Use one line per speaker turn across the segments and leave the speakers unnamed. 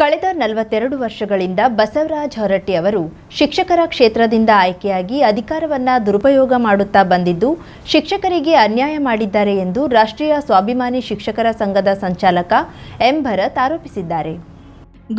ಕಳೆದ ನಲವತ್ತೆರಡು ವರ್ಷಗಳಿಂದ ಬಸವರಾಜ್ ಹೊರಟ್ಟಿ ಅವರು ಶಿಕ್ಷಕರ ಕ್ಷೇತ್ರದಿಂದ ಆಯ್ಕೆಯಾಗಿ ಅಧಿಕಾರವನ್ನ ದುರುಪಯೋಗ ಮಾಡುತ್ತಾ ಬಂದಿದ್ದು, ಶಿಕ್ಷಕರಿಗೆ ಅನ್ಯಾಯ ಮಾಡಿದ್ದಾರೆ ಎಂದು ರಾಷ್ಟ್ರೀಯ ಸ್ವಾಭಿಮಾನಿ ಶಿಕ್ಷಕರ ಸಂಘದ ಸಂಚಾಲಕ ಎಂ ಭರತ್ ಆರೋಪಿಸಿದ್ದಾರೆ.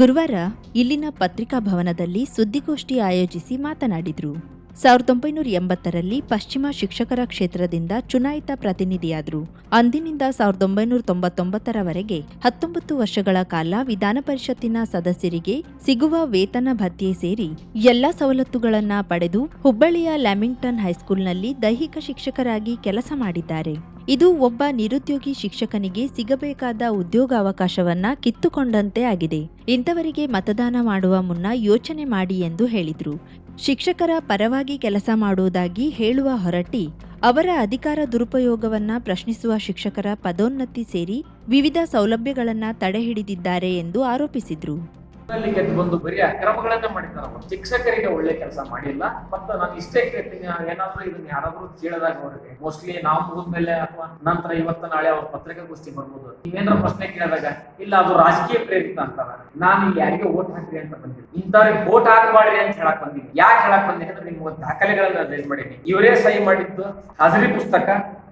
ಗುರುವಾರ ಇಲ್ಲಿನ ಪತ್ರಿಕಾ ಭವನದಲ್ಲಿ ಸುದ್ದಿಗೋಷ್ಠಿ ಆಯೋಜಿಸಿ ಮಾತನಾಡಿದರು. ಸಾವಿರದ ಒಂಬೈನೂರ ಎಂಬತ್ತರಲ್ಲಿ ಪಶ್ಚಿಮ ಶಿಕ್ಷಕರ ಕ್ಷೇತ್ರದಿಂದ ಚುನಾಯಿತ ಪ್ರತಿನಿಧಿಯಾದರು. ಅಂದಿನಿಂದ ಸಾವಿರದ ಒಂಬೈನೂರ ತೊಂಬತ್ತೊಂಬತ್ತರವರೆಗೆ ಹತ್ತೊಂಬತ್ತು ವರ್ಷಗಳ ಕಾಲ ವಿಧಾನ ಪರಿಷತ್ತಿನ ಸದಸ್ಯರಿಗೆ ಸಿಗುವ ವೇತನ ಭತ್ಯೆ ಸೇರಿ ಎಲ್ಲ ಸವಲತ್ತುಗಳನ್ನು ಪಡೆದು ಹುಬ್ಬಳ್ಳಿಯ ಲ್ಯಾಮಿಂಗ್ಟನ್ ಹೈಸ್ಕೂಲ್ನಲ್ಲಿ ದೈಹಿಕ ಶಿಕ್ಷಕರಾಗಿ ಕೆಲಸ ಮಾಡಿದ್ದಾರೆ. ಇದು ಒಬ್ಬ ನಿರುದ್ಯೋಗಿ ಶಿಕ್ಷಕನಿಗೆ ಸಿಗಬೇಕಾದ ಉದ್ಯೋಗಾವಕಾಶವನ್ನ ಕಿತ್ತುಕೊಂಡಂತೆ ಆಗಿದೆ. ಇಂಥವರಿಗೆ ಮತದಾನ ಮಾಡುವ ಮುನ್ನ ಯೋಚನೆ ಮಾಡಿ ಎಂದು ಹೇಳಿದ್ರು. ಶಿಕ್ಷಕರ ಪರವಾಗಿ ಕೆಲಸ ಮಾಡುವುದಾಗಿ ಹೇಳುವ ಹೊರಟಿ, ಅವರ ಅಧಿಕಾರ ದುರುಪಯೋಗವನ್ನ ಪ್ರಶ್ನಿಸುವ ಶಿಕ್ಷಕರ ಪದೋನ್ನತಿ ಸೇರಿ ವಿವಿಧ ಸೌಲಭ್ಯಗಳನ್ನ ತಡೆಹಿಡಿದಿದ್ದಾರೆ ಎಂದು ಆರೋಪಿಸಿದ್ರು.
ಅಲ್ಲಿ ಒಂದು ಬಂದು ಬರೀ ಅಕ್ರಮಗಳನ್ನ ಮಾಡಿದ್ದಾರೆ ಅವರು. ಶಿಕ್ಷಕರಿಗೆ ಒಳ್ಳೆ ಕೆಲಸ ಮಾಡಿಲ್ಲ. ಮತ್ತು ನಾನು ಇಷ್ಟೇ ಕೇಳ್ತೀನಿ ಏನಾದ್ರೂ ಇದನ್ನ ಯಾರಾದ್ರೂ ಕೇಳಿದಾಗ ಅವ್ರಿಗೆ. ಮೋಸ್ಟ್ಲಿ ನಾವು ಮುಗಿದ್ಮೇಲೆ ಅಥವಾ ನಂತರ ಇವತ್ತು ನಾಳೆ ಅವ್ರ ಪತ್ರಿಕಾಗೋಷ್ಠಿ ಬರ್ಬೋದು. ನೀವೇನಾರ ಪ್ರಶ್ನೆ ಕೇಳಿದಾಗ, ಇಲ್ಲ, ಅದು ರಾಜಕೀಯ ಪ್ರೇರಿತ ಅಂತಾರ. ನಾನು ಯಾರಿಗೆ ಓಟ್ ಹಾಕ್ರಿ ಅಂತ ಬಂದಿನಿ ಇಂಥವ್ರಿಗೆ ಓಟ್ ಹಾಕಬಾಡ್ರಿ ಅಂತ ಹೇಳಕ್ ಬಂದಿನಿ ಯಾಕೆ ಹೇಳಕ್ ಬಂದಿ ಅಂದ್ರೆ ನಿಮ್ಗೆ ದಾಖಲೆಗಳನ್ನ ರಿಲೀಸ್ ಮಾಡೀನಿ. ಇವರೇ ಸಹಿ ಮಾಡಿದ್ದು ಹಾಜರಿ ಪುಸ್ತಕ,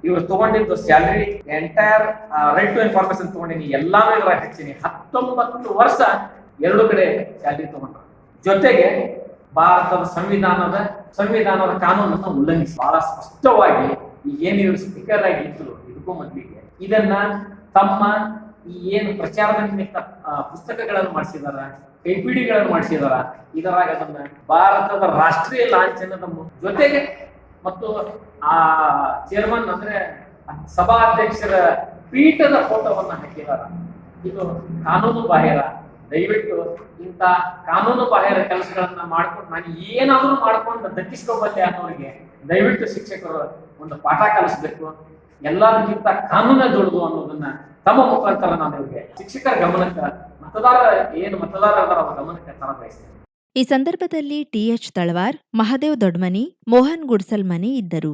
ಇವ್ರು ತಗೊಂಡಿದ್ದು salary entire right to information ತಗೊಂಡಿನಿ. ಎಲ್ಲಾನು ಇದ್ರಾಗ ಹಚ್ಚಿನಿ ಹತ್ತೊಂಬತ್ತು ವರ್ಷ ಎರಡು ಕಡೆ ಸ್ಯಾಲ್ರಿ ತಗೊಂಡ್ರು. ಜೊತೆಗೆ ಭಾರತದ ಸಂವಿಧಾನದ ಸಂವಿಧಾನದ ಕಾನೂನನ್ನು ಉಲ್ಲಂಘಿಸಿ ಬಹಳ ಸ್ಪಷ್ಟವಾಗಿ ಏನು ಸ್ಪೀಕರ್ ಆಗಿ ಇದ್ರು ಇದಕ್ಕೂ ಮೊದಲಿಗೆ ಇದನ್ನ ತಮ್ಮ ಈ ಏನು ಪ್ರಚಾರದ ನಿಮಿತ್ತ ಪುಸ್ತಕಗಳನ್ನು ಮಾಡಿಸಿದಾರ ಗಳನ್ನು ಮಾಡಿಸಿದಾರ, ಇದರಾಗ ಅದನ್ನ ಭಾರತದ ರಾಷ್ಟ್ರೀಯ ಲಾಂಛನದ ಜೊತೆಗೆ ಮತ್ತು ಆ ಚೇರ್ಮನ್ ಅಂದ್ರೆ ಸಭಾಧ್ಯಕ್ಷರ ಪೀಠದ ಫೋಟೋವನ್ನು ಹಾಕಿದಾರ. ಇದು ಕಾನೂನು ಬಾಹಿರ. ದಯವಿಟ್ಟು ಇಂಥ ಕಾನೂನು ಬಾಹಿರ ಕೆಲಸಗಳನ್ನ ಮಾಡ್ಕೊಂಡು ನಾನು ಏನಾದರೂ ಮಾಡ್ಕೊಂಡು ದಕ್ಕಿಸ್ಕೋಬಲ್ಲೆ ಅನ್ನೋರಿಗೆ ದಯವಿಟ್ಟು ಶಿಕ್ಷಕರು ಒಂದು ಪಾಠ ಕಲಿಸ್ಬೇಕು. ಎಲ್ಲರಿಗಿಂತ ಕಾನೂನ ದೊಡ್ಡದು ಅನ್ನೋದನ್ನ ತಮ್ಮ ಮುಖಾಂತರ ನಾನು ಇವ್ರಿಗೆ ಶಿಕ್ಷಕರ ಗಮನಕ್ಕೆ ಮತದಾರ ಏನು ಮತದಾರರ ಅವ್ರ ಗಮನಕ್ಕೆ ತರ ಬಯಸ್ತೇನೆ.
ಈ ಸಂದರ್ಭದಲ್ಲಿ ಟಿಎಚ್ ತಳವಾರ್, ಮಹದೇವ್ ದೊಡ್ಮನಿ, ಮೋಹನ್ ಗುಡ್ಸಲ್ಮನಿ ಇದ್ದರು.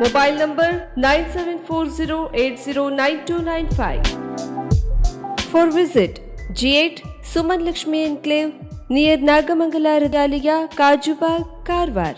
mobile number 9740809295 for visit G eight Suman Lakshmi enclave near Nagamangala रदालिया Kajubag, Karwar.